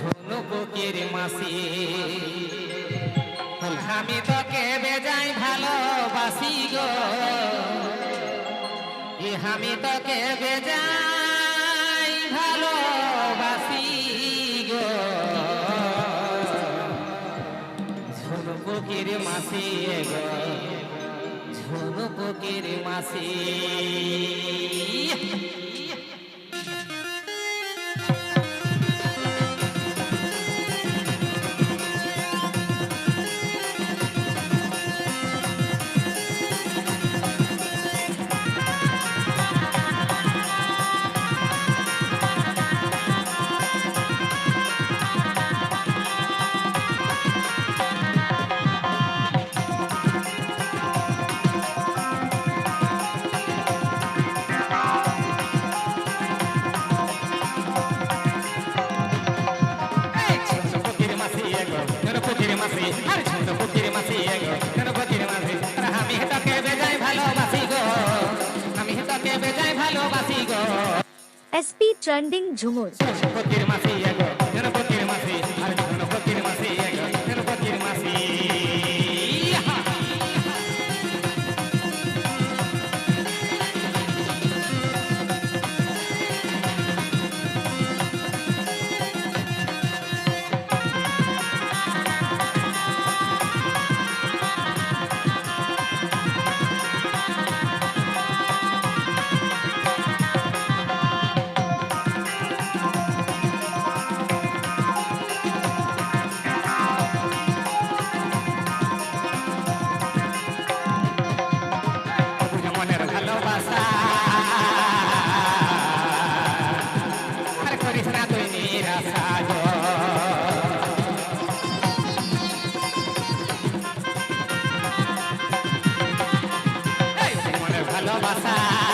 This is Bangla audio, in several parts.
ধনু বুকের মাসি। আমি তোকে বেজাই ভালোবাসি গো। আমি তোকে বেজাই ভালোবাসি গো। ঝুনু বুকের মাসি গো। ঝুনু বুকের মাসি। আর ছোট পুটির মাসি গণপতির মাসি আমি তোকে বেজায় ভালোবাসি গো আমি তোকে বেজায় ভালোবাসি গো এসপি ট্রেন্ডিং ঝুমুর পুটির মাসি গো কৃষ্ণা তুই নিরাশা ভালোবাসা।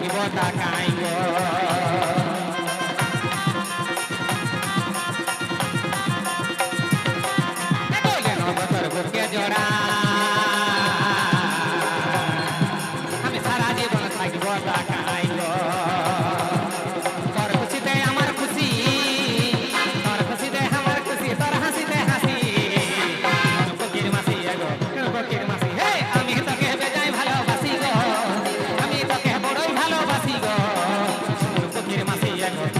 থাকিব তাকাই জোড়া আমি সারা জীবন থাকিব তাকাই time.